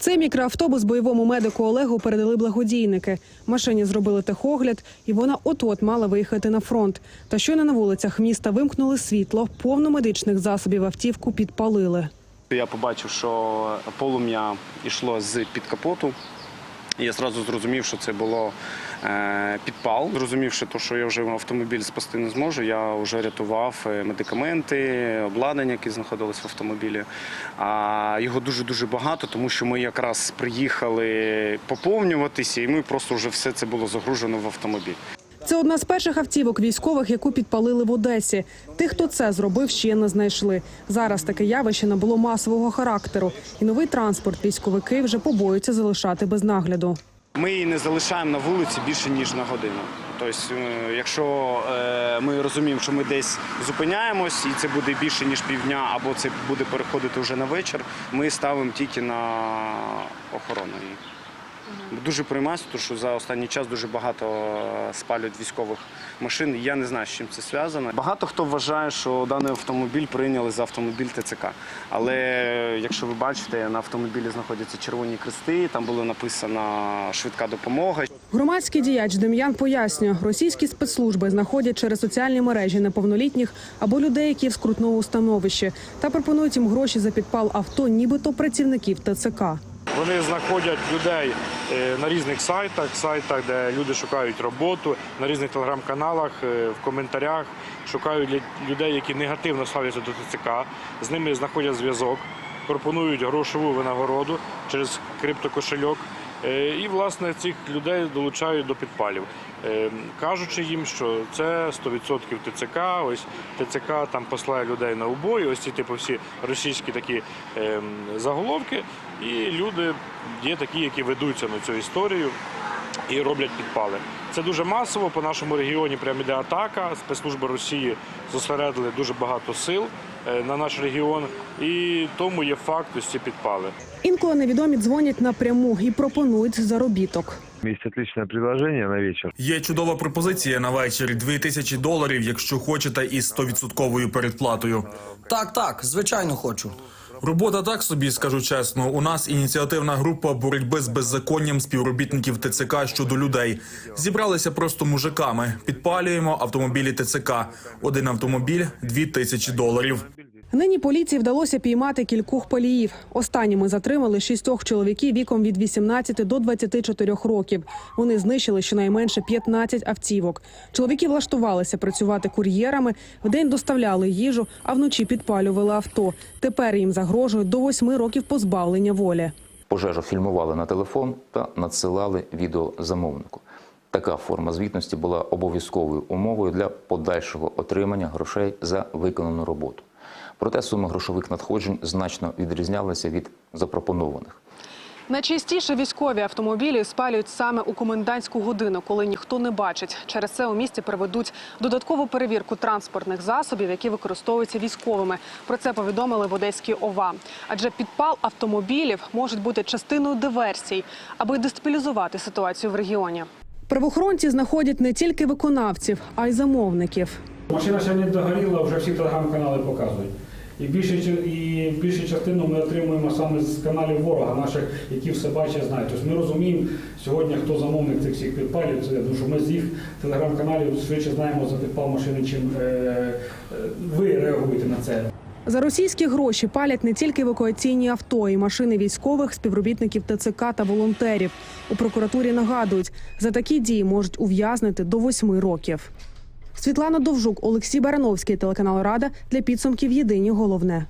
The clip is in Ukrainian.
Цей мікроавтобус бойовому медику Олегу передали благодійники. Машині зробили техогляд, і вона от-от мала виїхати на фронт. Та щойно на вулицях міста вимкнули світло, повно медичних засобів автівку підпалили. Я побачив, що полум'я йшло з під капоту. І я одразу зрозумів, що це було підпал. Зрозумівши, то, що я вже автомобіль спасти не зможу, я вже рятував е, медикаменти, обладнання, які знаходились в автомобілі. А його дуже-дуже багато, тому що ми якраз приїхали поповнюватися, і ми просто вже все це було загружено в автомобіль. Це одна з перших автівок військових, яку підпалили в Одесі. Тих, хто це зробив, ще не знайшли. Зараз таке явище набуло масового характеру, і новий транспорт військовики вже побоюються залишати без нагляду. Ми її не залишаємо на вулиці більше ніж на годину. Тобто, е, якщо е, ми розуміємо, що ми десь зупиняємось, і це буде більше ніж півдня, або це буде переходити вже на вечір, ми ставимо тільки на охорону її. Дуже приймаюся, тому що за останній час дуже багато е, спалюють військових машин. Я не знаю, з чим це зв'язано. Багато хто вважає, що даний автомобіль прийняли за автомобіль ТЦК. Але е, якщо ви бачите, на автомобілі знаходяться червоні крести, там було написано швидка допомога. Громадський діяч Дем'ян пояснює, російські спецслужби знаходять через соціальні мережі неповнолітніх або людей, які в скрутному становищі, та пропонують їм гроші за підпал авто, нібито працівників ТЦК. Вони знаходять людей е, на різних сайтах, сайтах, де люди шукають роботу, на різних телеграм-каналах, е, в коментарях шукають людей, які негативно ставляться до ТЦК. З ними знаходять зв'язок, пропонують грошову винагороду через криптокошельок. Е, І, власне, цих людей долучають до підпалів, Е, кажучи їм, що це 100% ТЦК. Ось ТЦК там посилає людей на убой. Ось ці типу всі російські такі ем, заголовки. І люди є такі, які ведуться на цю історію і роблять підпали. Це дуже масово. По нашому регіоні прямо іде атака. Спецслужби Росії зосередили дуже багато сил на наш регіон, і тому є факт ось ці підпали. Інколи невідомі дзвонять напряму і пропонують заробіток. Есть отличное предложение на вечер. Є чудова пропозиція на вечір 2000 доларів, якщо хочете, із 100% передплатою. Так, так, звичайно хочу. Робота так собі, скажу чесно. У нас ініціативна група боротьби з беззаконням співробітників ТЦК щодо людей. Зібралися просто мужиками. Підпалюємо автомобілі ТЦК. Один автомобіль 2000 доларів. Нині поліції вдалося піймати кількох паліїв. Останніми затримали шістьох чоловіків віком від 18 до 24 років. Вони знищили щонайменше 15 автівок. Чоловіки влаштувалися працювати кур'єрами, вдень доставляли їжу, а вночі підпалювали авто. Тепер їм загрожує до восьми років позбавлення волі. Пожежу фільмували на телефон та надсилали відео замовнику. Така форма звітності була обов'язковою умовою для подальшого отримання грошей за виконану роботу. Проте суми грошових надходжень значно відрізнялися від запропонованих. Найчастіше військові автомобілі спалюють саме у комендантську годину, коли ніхто не бачить. Через це у місті проведуть додаткову перевірку транспортних засобів, які використовуються військовими. Про це повідомили в Одеській ОВА. Адже підпал автомобілів може бути частиною диверсій, аби дестабілізувати ситуацію в регіоні. Правоохоронці знаходять не тільки виконавців, а й замовників. Машина не догоріла, вже всі телеграм-канали показують. І більше, і більшу частину ми отримуємо саме з каналів ворога наших, які все бачать, знають. Тобто ми розуміємо сьогодні, хто замовник цих всіх підпалів, це, тому що ми з їх телеграм-каналів швидше знаємо за підпал машини, чим е, е, ви реагуєте на це. За російські гроші палять не тільки евакуаційні авто і машини військових, співробітників ТЦК та волонтерів. У прокуратурі нагадують, за такі дії можуть ув'язнити до восьми років. Світлана Довжук, Олексій Барановський, телеканал Рада для підсумків Єдині головне.